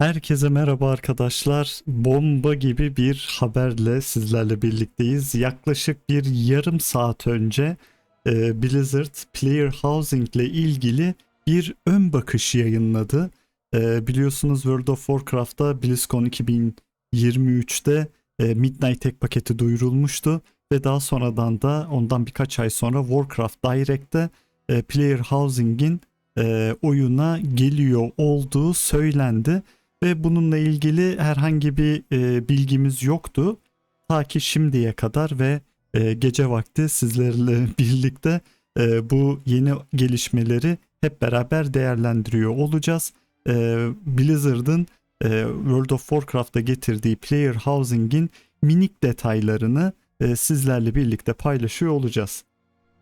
Herkese merhaba arkadaşlar. Bomba gibi bir haberle sizlerle birlikteyiz. Yaklaşık bir yarım saat önce e, Blizzard Player Housing ile ilgili bir ön bakış yayınladı. E, biliyorsunuz World of Warcraft'ta BlizzCon 2023'te e, Midnight Tech paketi duyurulmuştu ve daha sonradan da ondan birkaç ay sonra Warcraft Direct'te e, Player Housing'in e, oyuna geliyor olduğu söylendi ve bununla ilgili herhangi bir e, bilgimiz yoktu. Ta ki şimdiye kadar ve e, gece vakti sizlerle birlikte e, bu yeni gelişmeleri hep beraber değerlendiriyor olacağız. E, Blizzard'ın e, World of Warcraft'a getirdiği Player Housing'in minik detaylarını e, sizlerle birlikte paylaşıyor olacağız.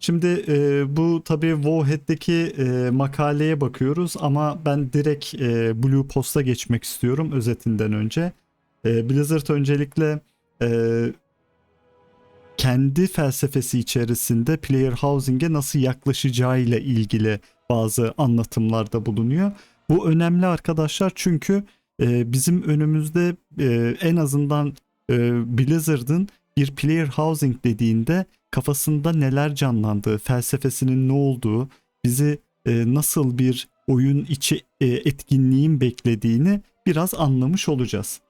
Şimdi e, bu tabii Wowhead'deki e, makaleye bakıyoruz ama ben direkt e, Blue Post'a geçmek istiyorum özetinden önce. E, Blizzard öncelikle e, kendi felsefesi içerisinde player housing'e nasıl yaklaşacağıyla ilgili bazı anlatımlarda bulunuyor. Bu önemli arkadaşlar çünkü e, bizim önümüzde e, en azından e, Blizzard'ın bir player housing dediğinde kafasında neler canlandığı, felsefesinin ne olduğu, bizi e, nasıl bir oyun içi e, etkinliğin beklediğini biraz anlamış olacağız.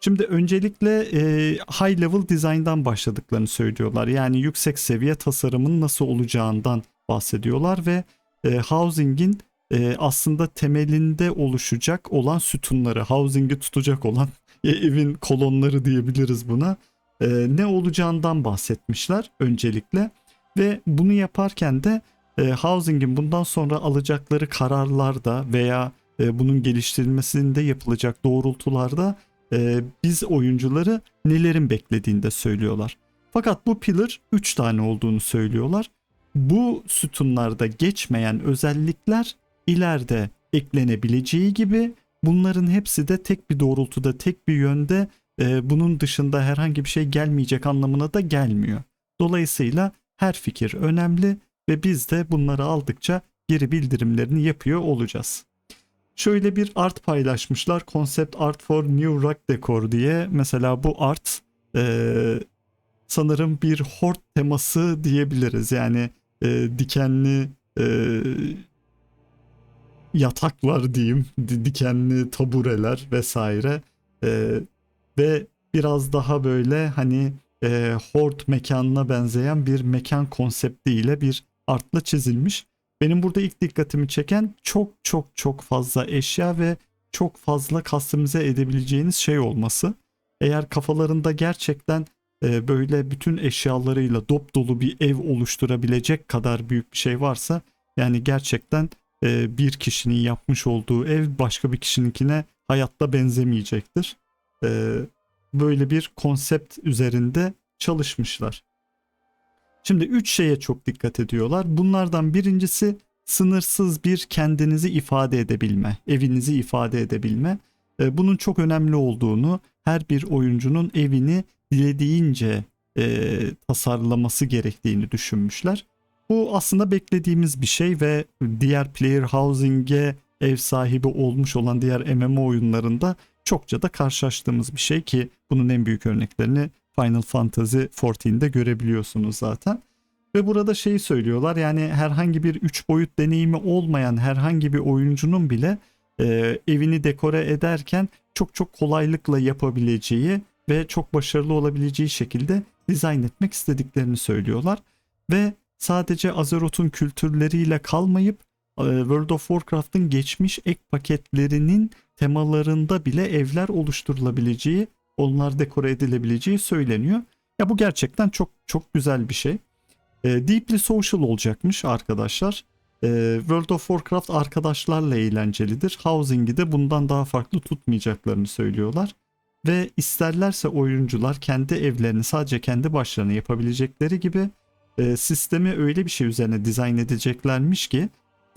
Şimdi öncelikle e, high level design'dan başladıklarını söylüyorlar. Yani yüksek seviye tasarımın nasıl olacağından bahsediyorlar ve e, housing'in e, aslında temelinde oluşacak olan sütunları, housing'i tutacak olan e, evin kolonları diyebiliriz buna e, ne olacağından bahsetmişler öncelikle ve bunu yaparken de e, housing'in bundan sonra alacakları kararlarda veya e, bunun geliştirilmesinde yapılacak doğrultularda e, biz oyuncuları nelerin beklediğini de söylüyorlar. Fakat bu pillar 3 tane olduğunu söylüyorlar. Bu sütunlarda geçmeyen özellikler ileride eklenebileceği gibi bunların hepsi de tek bir doğrultuda, tek bir yönde e, bunun dışında herhangi bir şey gelmeyecek anlamına da gelmiyor. Dolayısıyla her fikir önemli ve biz de bunları aldıkça geri bildirimlerini yapıyor olacağız. Şöyle bir art paylaşmışlar. Concept Art for New Rock Decor diye. Mesela bu art e, sanırım bir hort teması diyebiliriz. Yani e, dikenli e, yataklar diyeyim. Dikenli tabureler vesaire. E, ve biraz daha böyle hani e, hort mekanına benzeyen bir mekan konseptiyle bir artla çizilmiş. Benim burada ilk dikkatimi çeken çok çok çok fazla eşya ve çok fazla customize edebileceğiniz şey olması. Eğer kafalarında gerçekten e, böyle bütün eşyalarıyla dop dolu bir ev oluşturabilecek kadar büyük bir şey varsa yani gerçekten e, bir kişinin yapmış olduğu ev başka bir kişininkine hayatta benzemeyecektir e, böyle bir konsept üzerinde çalışmışlar. Şimdi üç şeye çok dikkat ediyorlar. Bunlardan birincisi sınırsız bir kendinizi ifade edebilme, evinizi ifade edebilme. E, bunun çok önemli olduğunu, her bir oyuncunun evini dilediğince e, tasarlaması gerektiğini düşünmüşler. Bu aslında beklediğimiz bir şey ve diğer player housing'e ev sahibi olmuş olan diğer MMO oyunlarında çokça da karşılaştığımız bir şey ki bunun en büyük örneklerini Final Fantasy XIV'de görebiliyorsunuz zaten. Ve burada şeyi söylüyorlar yani herhangi bir 3 boyut deneyimi olmayan herhangi bir oyuncunun bile e, evini dekore ederken çok çok kolaylıkla yapabileceği ve çok başarılı olabileceği şekilde dizayn etmek istediklerini söylüyorlar. Ve sadece Azeroth'un kültürleriyle kalmayıp World of Warcraft'ın geçmiş ek paketlerinin temalarında bile evler oluşturulabileceği, onlar dekore edilebileceği söyleniyor. Ya bu gerçekten çok çok güzel bir şey. E, Deeply Social olacakmış arkadaşlar. E, World of Warcraft arkadaşlarla eğlencelidir. Housing'i de bundan daha farklı tutmayacaklarını söylüyorlar. Ve isterlerse oyuncular kendi evlerini sadece kendi başlarına yapabilecekleri gibi e, sistemi öyle bir şey üzerine dizayn edeceklermiş ki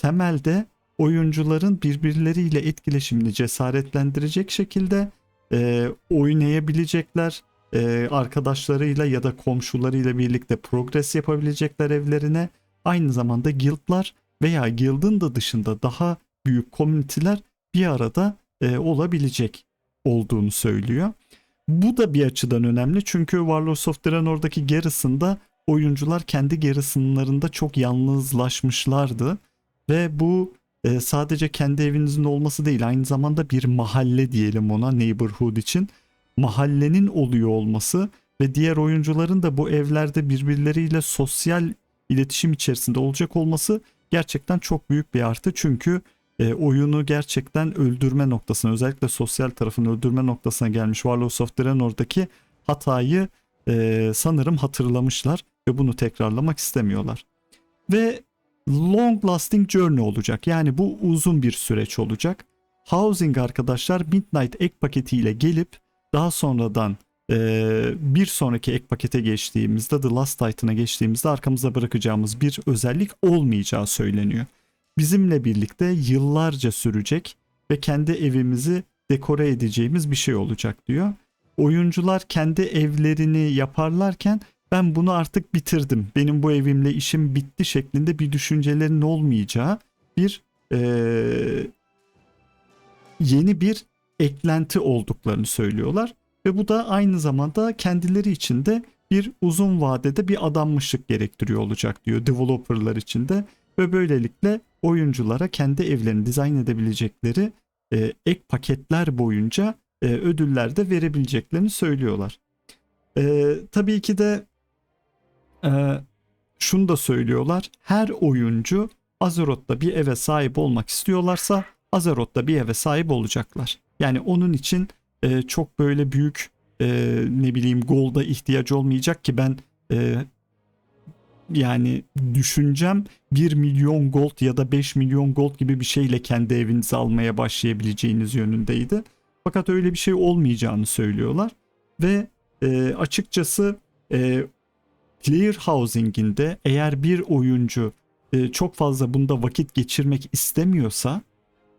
temelde oyuncuların birbirleriyle etkileşimini cesaretlendirecek şekilde e, oynayabilecekler, e, arkadaşlarıyla ya da komşularıyla birlikte progres yapabilecekler evlerine. Aynı zamanda guildlar veya guild'ın da dışında daha büyük komüniteler bir arada e, olabilecek olduğunu söylüyor. Bu da bir açıdan önemli çünkü Warlords of Draenor'daki Garrison'da oyuncular kendi Garrison'larında çok yalnızlaşmışlardı ve bu e, sadece kendi evinizin olması değil aynı zamanda bir mahalle diyelim ona neighborhood için mahallenin oluyor olması ve diğer oyuncuların da bu evlerde birbirleriyle sosyal iletişim içerisinde olacak olması gerçekten çok büyük bir artı çünkü e, oyunu gerçekten öldürme noktasına özellikle sosyal tarafını öldürme noktasına gelmiş Warlords of Draenor'daki hatayı e, sanırım hatırlamışlar ve bunu tekrarlamak istemiyorlar. Ve long lasting journey olacak. Yani bu uzun bir süreç olacak. Housing arkadaşlar Midnight ek paketiyle gelip daha sonradan e, bir sonraki ek pakete geçtiğimizde The Last Titan'a geçtiğimizde arkamızda bırakacağımız bir özellik olmayacağı söyleniyor. Bizimle birlikte yıllarca sürecek ve kendi evimizi dekore edeceğimiz bir şey olacak diyor. Oyuncular kendi evlerini yaparlarken ben bunu artık bitirdim. Benim bu evimle işim bitti şeklinde bir düşüncelerin olmayacağı bir eee, yeni bir eklenti olduklarını söylüyorlar. Ve bu da aynı zamanda kendileri için de bir uzun vadede bir adanmışlık gerektiriyor olacak diyor developerlar için de. Ve böylelikle oyunculara kendi evlerini dizayn edebilecekleri e, ek paketler boyunca e, ödüller de verebileceklerini söylüyorlar. E, tabii ki de e, şunu da söylüyorlar. Her oyuncu Azeroth'ta bir eve sahip olmak istiyorlarsa Azeroth'ta bir eve sahip olacaklar. Yani onun için e, çok böyle büyük e, ne bileyim golda ihtiyaç olmayacak ki ben e, yani düşüncem 1 milyon gold ya da 5 milyon gold gibi bir şeyle kendi evinizi almaya başlayabileceğiniz yönündeydi. Fakat öyle bir şey olmayacağını söylüyorlar ve e, açıkçası e, Clear Housing'inde eğer bir oyuncu e, çok fazla bunda vakit geçirmek istemiyorsa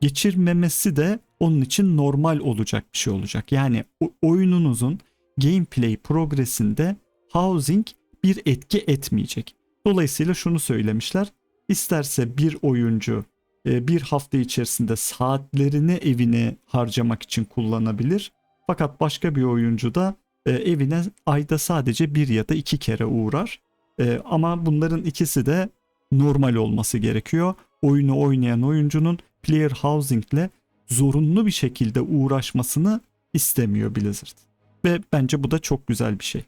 geçirmemesi de onun için normal olacak bir şey olacak. Yani oyununuzun gameplay progresinde housing bir etki etmeyecek. Dolayısıyla şunu söylemişler. İsterse bir oyuncu e, bir hafta içerisinde saatlerini evine harcamak için kullanabilir. Fakat başka bir oyuncu da e, evine ayda sadece bir ya da iki kere uğrar. E, ama bunların ikisi de normal olması gerekiyor. Oyunu oynayan oyuncunun player housing ile zorunlu bir şekilde uğraşmasını istemiyor Blizzard. Ve bence bu da çok güzel bir şey.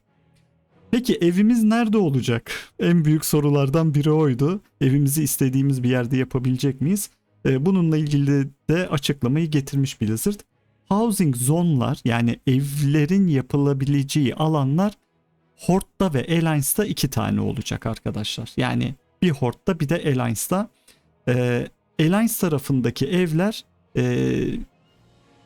Peki evimiz nerede olacak? En büyük sorulardan biri oydu. Evimizi istediğimiz bir yerde yapabilecek miyiz? Ee, bununla ilgili de açıklamayı getirmiş Blizzard. Housing zone'lar yani evlerin yapılabileceği alanlar Hort'ta ve Alliance'da iki tane olacak arkadaşlar. Yani bir Hort'ta bir de Alliance'da. Ee, Alliance tarafındaki evler e,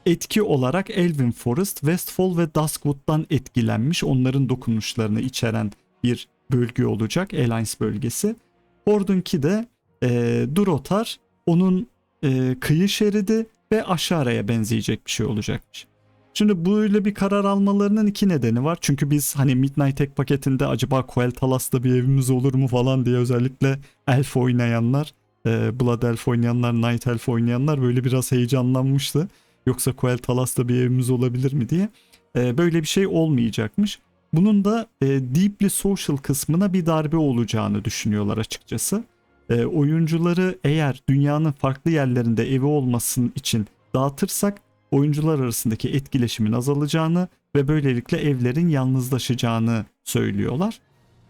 etki olarak Elven Forest, Westfall ve Duskwood'dan etkilenmiş onların dokunuşlarını içeren bir bölge olacak Alliance bölgesi. Hord'unki de e, Durotar onun e, kıyı şeridi ve aşağıya benzeyecek bir şey olacakmış. Şimdi böyle bir karar almalarının iki nedeni var. Çünkü biz hani Midnight Tech paketinde acaba Quel'Thalas'ta bir evimiz olur mu falan diye özellikle Elf oynayanlar, e, Blood Elf oynayanlar, Night Elf oynayanlar böyle biraz heyecanlanmıştı. Yoksa Quel'Thalas'ta bir evimiz olabilir mi diye. E, böyle bir şey olmayacakmış. Bunun da e, Deeply Social kısmına bir darbe olacağını düşünüyorlar açıkçası. E, oyuncuları eğer dünyanın farklı yerlerinde evi olmasın için dağıtırsak oyuncular arasındaki etkileşimin azalacağını ve böylelikle evlerin yalnızlaşacağını söylüyorlar.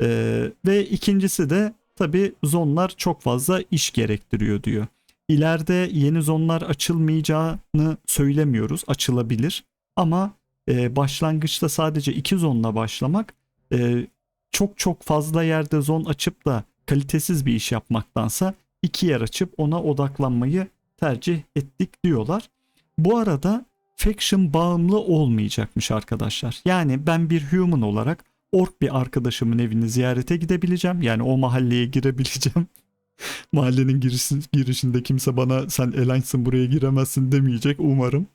Ee, ve ikincisi de tabi zonlar çok fazla iş gerektiriyor diyor. İleride yeni zonlar açılmayacağını söylemiyoruz. Açılabilir. Ama e, başlangıçta sadece iki zonla başlamak e, çok çok fazla yerde zon açıp da kalitesiz bir iş yapmaktansa iki yer açıp ona odaklanmayı tercih ettik diyorlar. Bu arada faction bağımlı olmayacakmış arkadaşlar. Yani ben bir human olarak ork bir arkadaşımın evini ziyarete gidebileceğim. Yani o mahalleye girebileceğim. Mahallenin girişin, girişinde kimse bana sen Alliance'ın buraya giremezsin demeyecek umarım.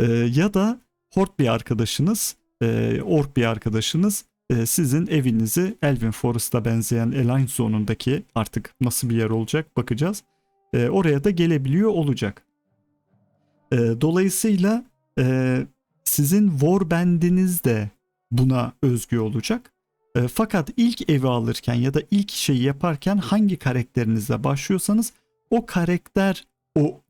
Ee, ya da hort bir arkadaşınız, e, ork bir arkadaşınız sizin evinizi Elvin Forest'a benzeyen Alliance zonundaki artık nasıl bir yer olacak bakacağız. E, oraya da gelebiliyor olacak. E, dolayısıyla e, sizin warband'iniz de buna özgü olacak. Fakat ilk evi alırken ya da ilk şeyi yaparken hangi karakterinizle başlıyorsanız o karakter o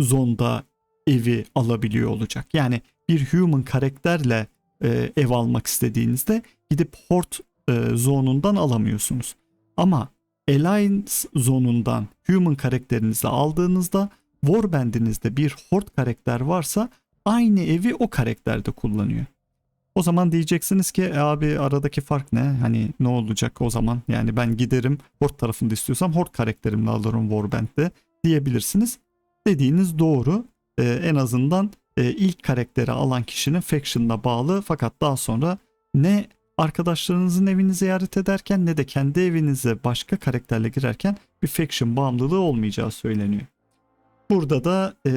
zonda evi alabiliyor olacak. Yani bir human karakterle e, ev almak istediğinizde gidip horde e, zonundan alamıyorsunuz. Ama Alliance zonundan human karakterinizle aldığınızda warband'inizde bir horde karakter varsa aynı evi o karakterde kullanıyor. O zaman diyeceksiniz ki e abi aradaki fark ne? Hani ne olacak o zaman? Yani ben giderim Horde tarafında istiyorsam Horde karakterimle alırım Warband'de diyebilirsiniz. Dediğiniz doğru. Ee, en azından e, ilk karakteri alan kişinin faction'ına bağlı fakat daha sonra ne arkadaşlarınızın evini ziyaret ederken ne de kendi evinize başka karakterle girerken bir faction bağımlılığı olmayacağı söyleniyor. Burada da e,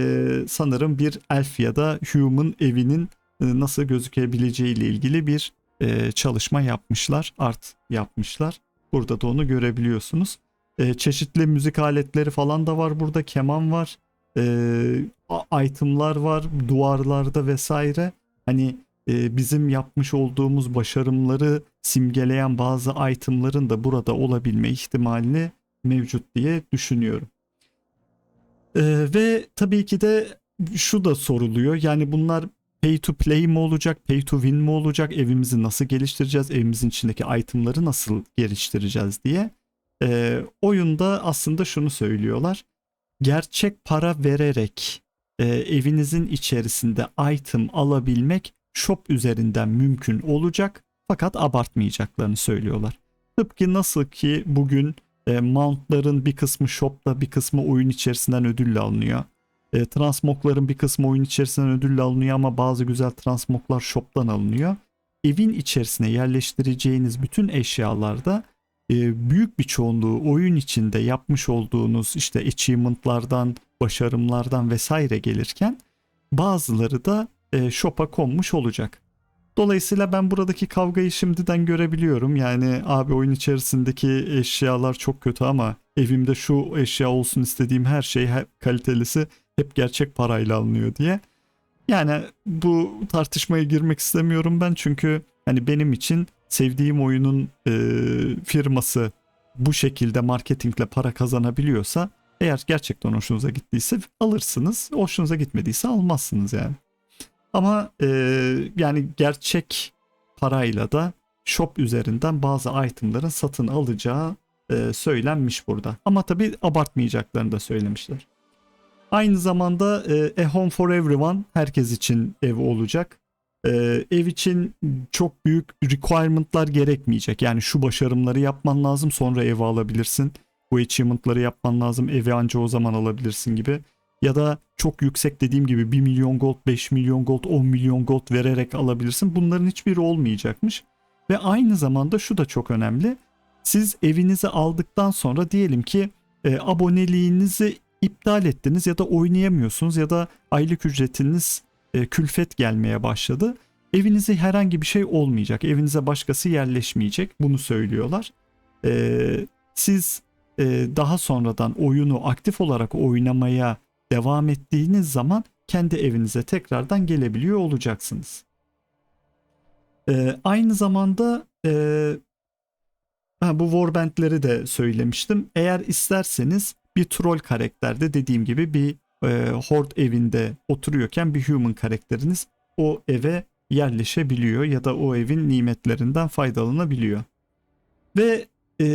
sanırım bir elf ya da human evinin e, nasıl gözükebileceği ile ilgili bir e, çalışma yapmışlar, art yapmışlar. Burada da onu görebiliyorsunuz. E, çeşitli müzik aletleri falan da var burada, keman var, e, itemlar var duvarlarda vesaire. Hani e, bizim yapmış olduğumuz başarımları simgeleyen bazı itemların da burada olabilme ihtimali mevcut diye düşünüyorum. E, ve tabii ki de şu da soruluyor. Yani bunlar pay to play mi olacak, pay to win mi olacak, evimizi nasıl geliştireceğiz, evimizin içindeki itemları nasıl geliştireceğiz diye. E, oyunda aslında şunu söylüyorlar. Gerçek para vererek e, evinizin içerisinde item alabilmek shop üzerinden mümkün olacak fakat abartmayacaklarını söylüyorlar. Tıpkı nasıl ki bugün e, mountların bir kısmı shopta bir kısmı oyun içerisinden ödülle alınıyor. E, transmogların bir kısmı oyun içerisinden ödülle alınıyor ama bazı güzel transmoglar shop'tan alınıyor. Evin içerisine yerleştireceğiniz bütün eşyalarda e, büyük bir çoğunluğu oyun içinde yapmış olduğunuz işte achievement'lardan, başarımlardan vesaire gelirken bazıları da e, shop'a konmuş olacak. Dolayısıyla ben buradaki kavgayı şimdiden görebiliyorum. Yani abi oyun içerisindeki eşyalar çok kötü ama evimde şu eşya olsun istediğim her şey her kalitelisi hep gerçek parayla alınıyor diye. Yani bu tartışmaya girmek istemiyorum ben çünkü hani benim için sevdiğim oyunun e, firması bu şekilde marketingle para kazanabiliyorsa eğer gerçekten hoşunuza gittiyse alırsınız. Hoşunuza gitmediyse almazsınız yani. Ama e, yani gerçek parayla da shop üzerinden bazı itemların satın alacağı e, söylenmiş burada. Ama tabi abartmayacaklarını da söylemişler. Aynı zamanda e, A Home for Everyone herkes için ev olacak. E, ev için çok büyük requirement'lar gerekmeyecek. Yani şu başarımları yapman lazım sonra evi alabilirsin. Bu achievement'ları yapman lazım evi anca o zaman alabilirsin gibi. Ya da çok yüksek dediğim gibi 1 milyon gold, 5 milyon gold, 10 milyon gold vererek alabilirsin. Bunların hiçbiri olmayacakmış. Ve aynı zamanda şu da çok önemli. Siz evinizi aldıktan sonra diyelim ki e, aboneliğinizi iptal ettiniz ya da oynayamıyorsunuz ya da aylık ücretiniz e, külfet gelmeye başladı. Evinize herhangi bir şey olmayacak. Evinize başkası yerleşmeyecek. Bunu söylüyorlar. E, siz e, daha sonradan oyunu aktif olarak oynamaya devam ettiğiniz zaman kendi evinize tekrardan gelebiliyor olacaksınız. E, aynı zamanda e, ha, bu warbandleri de söylemiştim. Eğer isterseniz bir troll karakterde dediğim gibi bir e, horde evinde oturuyorken bir human karakteriniz o eve yerleşebiliyor ya da o evin nimetlerinden faydalanabiliyor. Ve e,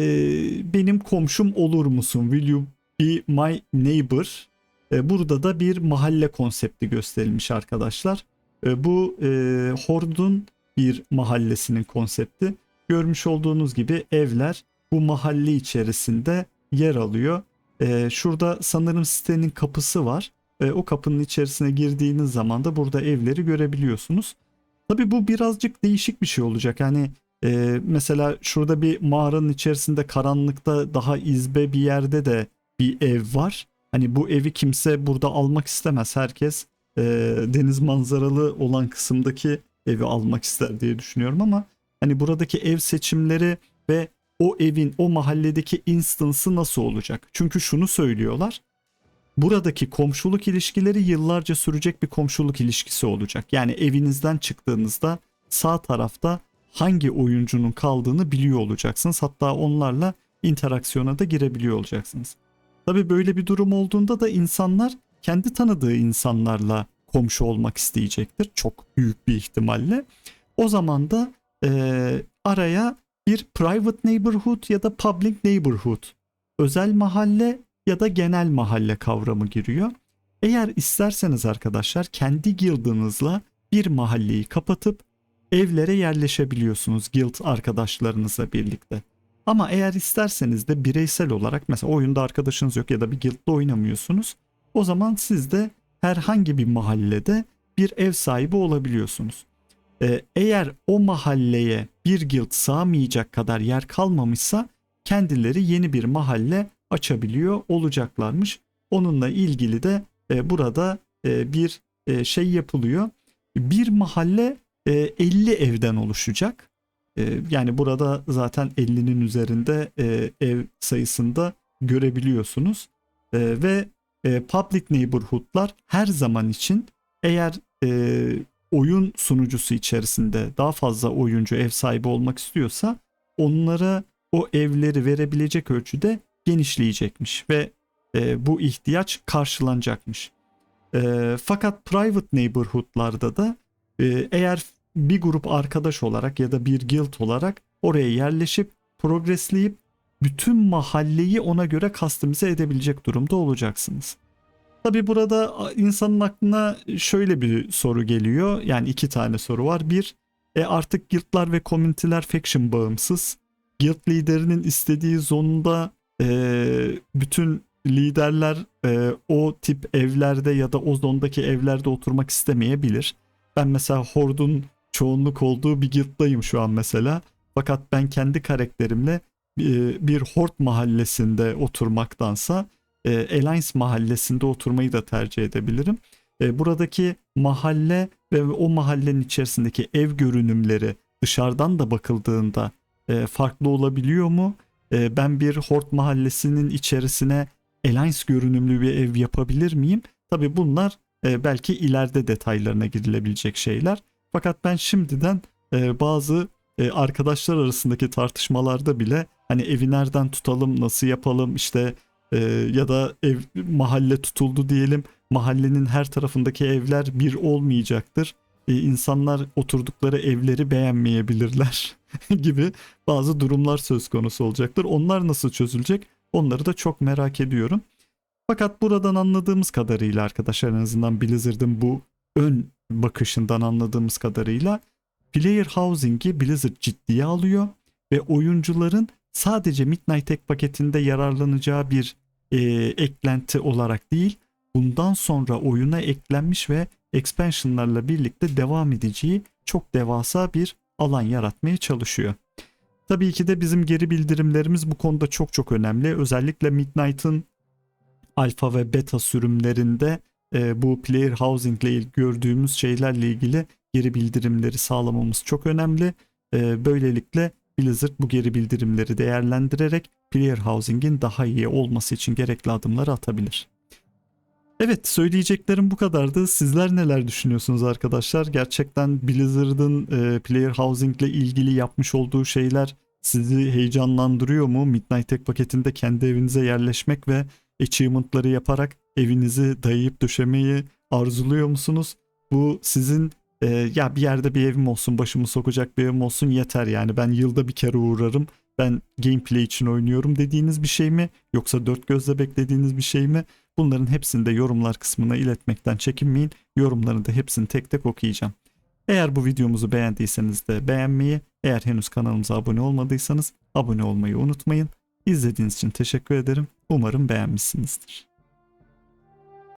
benim komşum olur musun? Will you be my neighbor? E, burada da bir mahalle konsepti gösterilmiş arkadaşlar. E, bu e, Hord'un bir mahallesinin konsepti. Görmüş olduğunuz gibi evler bu mahalle içerisinde yer alıyor. E, şurada sanırım sitenin kapısı var. E, o kapının içerisine girdiğiniz zaman da burada evleri görebiliyorsunuz. Tabi bu birazcık değişik bir şey olacak. Yani e, mesela şurada bir mağaranın içerisinde karanlıkta daha izbe bir yerde de bir ev var. Hani bu evi kimse burada almak istemez. Herkes e, deniz manzaralı olan kısımdaki evi almak ister diye düşünüyorum ama hani buradaki ev seçimleri ve o evin o mahalledeki instance'ı nasıl olacak? Çünkü şunu söylüyorlar. buradaki komşuluk ilişkileri yıllarca sürecek bir komşuluk ilişkisi olacak. Yani evinizden çıktığınızda sağ tarafta hangi oyuncunun kaldığını biliyor olacaksınız. Hatta onlarla interaksiyona da girebiliyor olacaksınız. Tabii böyle bir durum olduğunda da insanlar kendi tanıdığı insanlarla komşu olmak isteyecektir. Çok büyük bir ihtimalle. O zaman da eee, araya bir private neighborhood ya da public neighborhood, özel mahalle ya da genel mahalle kavramı giriyor. Eğer isterseniz arkadaşlar kendi guildınızla bir mahalleyi kapatıp evlere yerleşebiliyorsunuz guild arkadaşlarınızla birlikte. Ama eğer isterseniz de bireysel olarak mesela oyunda arkadaşınız yok ya da bir guild'da oynamıyorsunuz. O zaman siz de herhangi bir mahallede bir ev sahibi olabiliyorsunuz. Ee, eğer o mahalleye bir guild sığamayacak kadar yer kalmamışsa kendileri yeni bir mahalle açabiliyor olacaklarmış. Onunla ilgili de e, burada e, bir e, şey yapılıyor. Bir mahalle e, 50 evden oluşacak. E, yani burada zaten 50'nin üzerinde e, ev sayısında görebiliyorsunuz. E, ve e, public neighborhood'lar her zaman için eğer e, oyun sunucusu içerisinde daha fazla oyuncu ev sahibi olmak istiyorsa onlara o evleri verebilecek ölçüde genişleyecekmiş ve e, bu ihtiyaç karşılanacakmış. E, fakat private neighborhood'larda da eğer bir grup arkadaş olarak ya da bir guild olarak oraya yerleşip progresleyip bütün mahalleyi ona göre kastimize edebilecek durumda olacaksınız. Tabi burada insanın aklına şöyle bir soru geliyor. Yani iki tane soru var. Bir, e artık guildlar ve komüniteler faction bağımsız. Guild liderinin istediği zonda e, bütün liderler e, o tip evlerde ya da o zondaki evlerde oturmak istemeyebilir. Ben mesela Hord'un çoğunluk olduğu bir guilddayım şu an mesela. Fakat ben kendi karakterimle e, bir Horde mahallesinde oturmaktansa e, Alliance mahallesinde oturmayı da tercih edebilirim. E, buradaki mahalle ve o mahallenin içerisindeki ev görünümleri dışarıdan da bakıldığında farklı olabiliyor mu? Ben bir Horde mahallesinin içerisine Alliance görünümlü bir ev yapabilir miyim? Tabi bunlar belki ileride detaylarına girilebilecek şeyler. Fakat ben şimdiden e, bazı e, arkadaşlar arasındaki tartışmalarda bile hani evi nereden tutalım, nasıl yapalım işte e, ya da ev mahalle tutuldu diyelim. Mahallenin her tarafındaki evler bir olmayacaktır. E, insanlar oturdukları evleri beğenmeyebilirler gibi bazı durumlar söz konusu olacaktır. Onlar nasıl çözülecek? Onları da çok merak ediyorum. Fakat buradan anladığımız kadarıyla arkadaşlar en azından Blizzard'ın bu ön bakışından anladığımız kadarıyla player housing'i Blizzard ciddiye alıyor ve oyuncuların sadece Midnight Tech paketinde yararlanacağı bir e, eklenti olarak değil, bundan sonra oyuna eklenmiş ve expansionlarla birlikte devam edeceği çok devasa bir alan yaratmaya çalışıyor. Tabii ki de bizim geri bildirimlerimiz bu konuda çok çok önemli. Özellikle Midnight'ın alfa ve beta sürümlerinde e, bu player housing ile gördüğümüz şeylerle ilgili geri bildirimleri sağlamamız çok önemli. E, böylelikle Blizzard bu geri bildirimleri değerlendirerek player housing'in daha iyi olması için gerekli adımları atabilir. Evet söyleyeceklerim bu kadardı. Sizler neler düşünüyorsunuz arkadaşlar? Gerçekten Blizzard'ın e, player housing ile ilgili yapmış olduğu şeyler sizi heyecanlandırıyor mu? Midnight Tech paketinde kendi evinize yerleşmek ve achievement'ları yaparak evinizi dayayıp döşemeyi arzuluyor musunuz? Bu sizin e, ya bir yerde bir evim olsun başımı sokacak bir evim olsun yeter yani ben yılda bir kere uğrarım ben gameplay için oynuyorum dediğiniz bir şey mi yoksa dört gözle beklediğiniz bir şey mi? Bunların hepsini de yorumlar kısmına iletmekten çekinmeyin. Yorumlarını da hepsini tek tek okuyacağım. Eğer bu videomuzu beğendiyseniz de beğenmeyi, eğer henüz kanalımıza abone olmadıysanız abone olmayı unutmayın. İzlediğiniz için teşekkür ederim. Umarım beğenmişsinizdir.